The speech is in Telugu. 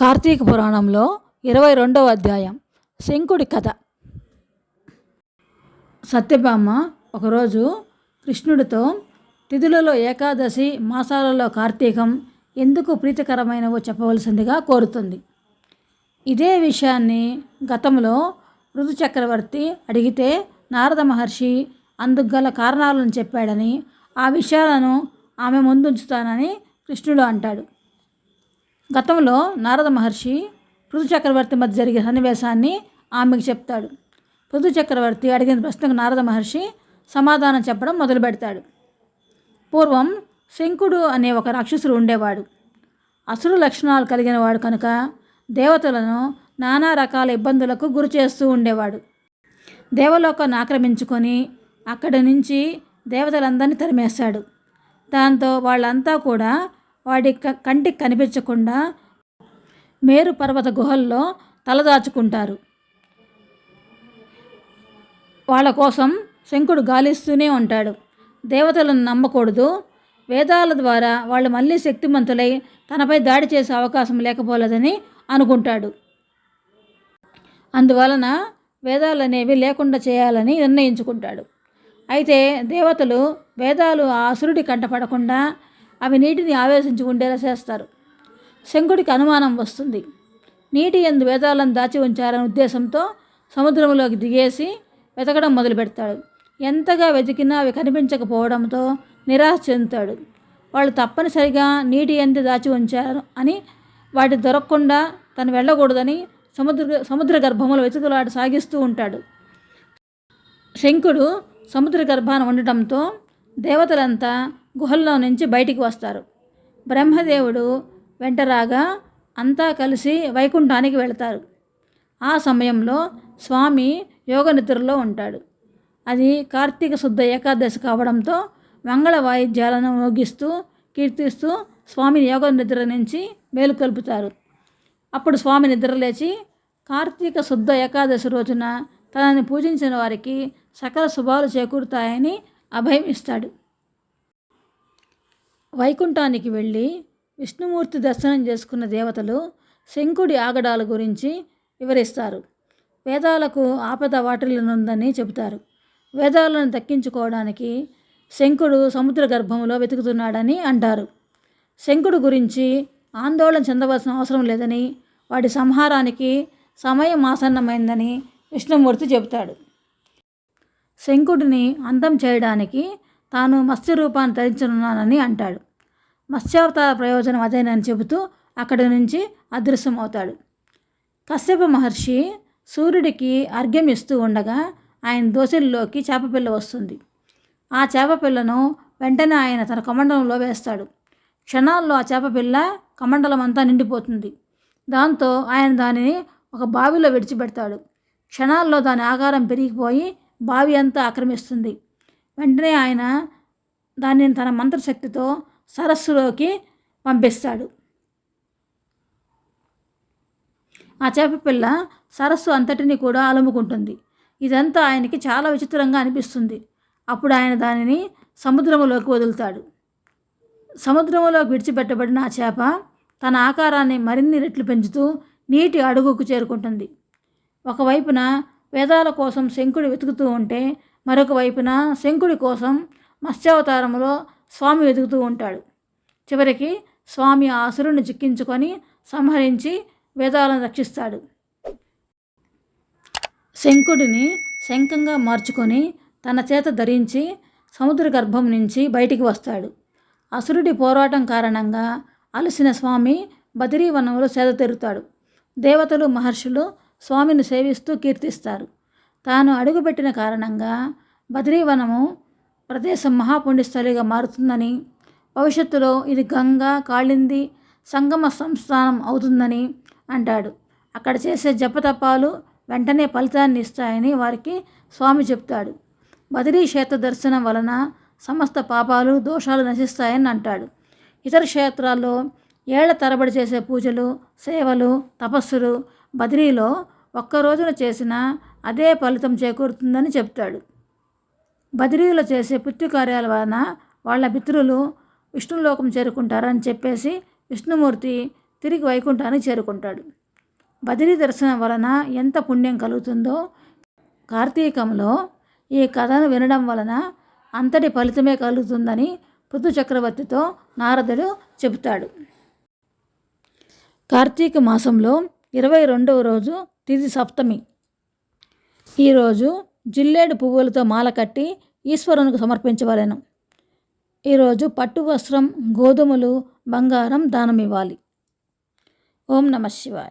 కార్తీక పురాణంలో ఇరవై రెండవ అధ్యాయం. శంకుడి కథ. సత్యభామ ఒకరోజు కృష్ణుడితో తిథులలో ఏకాదశి మాసాలలో కార్తీకం ఎందుకు ప్రీతికరమైనవో చెప్పవలసిందిగా కోరుతుంది. ఇదే విషయాన్ని గతంలో ఋతు చక్రవర్తి అడిగితే నారద మహర్షి అందుకు గల కారణాలను చెప్పాడని ఆ విషయాలను ఆమె ముందుంచుతానని కృష్ణుడు అంటాడు. గతంలో నారద మహర్షి పృథు చక్రవర్తి మధ్య జరిగే సన్నివేశాన్ని ఆమెకు చెప్తాడు. పృథు చక్రవర్తి అడిగిన ప్రశ్నకు నారద మహర్షి సమాధానం చెప్పడం మొదలు పెడతాడు. పూర్వం శంకుడు అనే ఒక రాక్షసుడు ఉండేవాడు. అసురు లక్షణాలు కలిగిన వాడు కనుక దేవతలను నానా రకాల ఇబ్బందులకు గురి చేస్తూ ఉండేవాడు. దేవలోకాన్ని ఆక్రమించుకొని అక్కడి నుంచి దేవతలందరినీ తరిమేశాడు. దాంతో వాళ్ళంతా కూడా వాడి క- కంటికి కనిపించకుండా మేరు పర్వత గుహల్లో తలదాచుకుంటారు. వాళ్ళ కోసం శంకుడు గాలిస్తూనే ఉంటాడు. దేవతలను నమ్మకూడదు. వేదాల ద్వారా వాళ్ళు మళ్ళీ శక్తిమంతులై తనపై దాడి చేసే అవకాశం లేకపోలేదని అనుకుంటాడు. అందువలన వేదాలు అనేవి లేకుండా చేయాలని నిర్ణయించుకుంటాడు. అయితే దేవతలు వేదాలు ఆ అసురుడి కంటపడకుండా అవి నీటిని ఆవేశించి ఉండేలా చేస్తారు. శంకుడికి అనుమానం వస్తుంది. నీటి ఎందు వేదాలను దాచి ఉంచారనే ఉద్దేశంతో సముద్రంలోకి దిగేసి వెతకడం మొదలు పెడతాడు ఎంతగా వెతికినా అవి కనిపించకపోవడంతో నిరాశ చెందుతాడు. వాళ్ళు తప్పనిసరిగా నీటి ఎందు దాచి ఉంచారు అని వాటి దొరకకుండా తను వెళ్ళకూడదని సముద్ర సముద్ర గర్భంలో వెతుకులాట సాగిస్తూ ఉంటాడు. శంకుడు సముద్ర గర్భాన ఉండటంతో దేవతలంతా గుహల్లో నుంచి బయటికి వస్తారు. బ్రహ్మదేవుడు వెంటరాగా అంతా కలిసి వైకుంఠానికి వెళతారు. ఆ సమయంలో స్వామి యోగ నిద్రలో ఉంటాడు. అది కార్తీక శుద్ధ ఏకాదశి కావడంతో మంగళ వాయిద్యాలను మోగిస్తూ కీర్తిస్తూ స్వామిని యోగ నిద్ర నుంచి మేలుకొల్పుతారు అప్పుడు స్వామి నిద్రలేచి కార్తీక శుద్ధ ఏకాదశి రోజున తనని పూజించిన వారికి సకల శుభాలు చేకూరుతాయని అభయం ఇస్తాడు. వైకుంఠానికి వెళ్ళి విష్ణుమూర్తి దర్శనం చేసుకున్న దేవతలు శంకుడి ఆగడాల గురించి వివరిస్తారు. వేదాలకు ఆపద వాటిల్లునుందని చెబుతారు. వేదాలను దక్కించుకోవడానికి శంకుడు సముద్ర గర్భంలో వెతుకుతున్నాడని అంటారు. శంకుడు గురించి ఆందోళన చెందవలసిన అవసరం లేదని వాటి సంహారానికి సమయం ఆసన్నమైందని విష్ణుమూర్తి చెబుతాడు. శంకుడిని అంతం చేయడానికి తాను మత్స్య రూపాన్ని ధరించనున్నానని అంటాడు. మత్స్యావతార ప్రయోజనం అదేనని చెబుతూ అక్కడి నుంచి అదృశ్యమవుతాడు. కశ్యప మహర్షి సూర్యుడికి అర్ఘ్యం ఇస్తూ ఉండగా ఆయన దోశల్లోకి చేపపిల్ల వస్తుంది. ఆ చేపపిల్లను వెంటనే ఆయన తన కమండలంలో వేస్తాడు. క్షణాల్లో ఆ చేపపిల్ల కమండలం అంతా నిండిపోతుంది. దాంతో ఆయన దానిని ఒక బావిలో విడిచిపెడతాడు. క్షణాల్లో దాని ఆకారం పెరిగిపోయి బావి అంతా ఆక్రమిస్తుంది. వెంటనే ఆయన దానిని తన మంత్రశక్తితో సరస్సులోకి పంపిస్తాడు. ఆ చేప పిల్ల సరస్సు అంతటిని కూడా అలుముకుంటుంది. ఇదంతా ఆయనకి చాలా విచిత్రంగా అనిపిస్తుంది. అప్పుడు ఆయన దానిని సముద్రంలోకి వదులుతాడు. సముద్రంలోకి విడిచిపెట్టబడిన ఆ చేప తన ఆకారాన్ని మరిన్ని రెట్లు పెంచుతూ నీటి అడుగుకు చేరుకుంటుంది. ఒకవైపున వేదాల కోసం శంకుడు వెతుకుతూ ఉంటే మరొక వైపున శంకుడి కోసం మత్స్యావతారంలో స్వామి వెతుకుతూ ఉంటాడు. చివరికి స్వామి ఆ అసురుని చిక్కించుకొని సంహరించి వేదాలను రక్షిస్తాడు. శంకుడిని శంఖంగా మార్చుకొని తన చేత ధరించి సముద్ర గర్భం నుంచి బయటికి వస్తాడు. అసురుడి పోరాటం కారణంగా అలసిన స్వామి బదిరీవనంలో సేద తీరుతాడు. దేవతలు మహర్షులు స్వామిని సేవిస్తూ కీర్తిస్తారు. తాను అడుగుపెట్టిన కారణంగా బద్రీవనము ప్రదేశం మహాపుణ్యస్థలిగా మారుతుందని భవిష్యత్తులో ఇది గంగా కాళింది సంగమ సంస్థానం అవుతుందని అంటాడు. అక్కడ చేసే జపతపాలు వెంటనే ఫలితాన్ని ఇస్తాయని వారికి స్వామి చెప్తాడు. బదిరీ క్షేత్ర దర్శనం వలన సమస్త పాపాలు దోషాలు నశిస్తాయని అంటాడు. ఇతర క్షేత్రాల్లో ఏళ్ళ తరబడి చేసే పూజలు సేవలు తపస్సులు బదిరీలో ఒక్క రోజున చేసిన అదే ఫలితం చేకూరుతుందని చెప్తాడు. బదిరీలో చేసే పుత్రికార్యాల వలన వాళ్ళ పితృలు విష్ణులోకం చేరుకుంటారని చెప్పేసి విష్ణుమూర్తి తిరిగి వైకుంఠానికి చేరుకుంటాడు. బదిరీ దర్శనం వలన ఎంత పుణ్యం కలుగుతుందో కార్తీకంలో ఈ కథను వినడం వలన అంతటి ఫలితమే కలుగుతుందని పృథు చక్రవర్తితో నారదుడు చెబుతాడు. కార్తీక మాసంలో ఇరవై రెండవ రోజు తిది సప్తమి. ఈరోజు జిల్లేడు పువ్వులతో మాల కట్టి ఈశ్వరునికి సమర్పించవలెను. ఈరోజు పట్టు వస్త్రం గోధుమలు బంగారం దానం ఇవ్వాలి ఓం నమ శివాయ.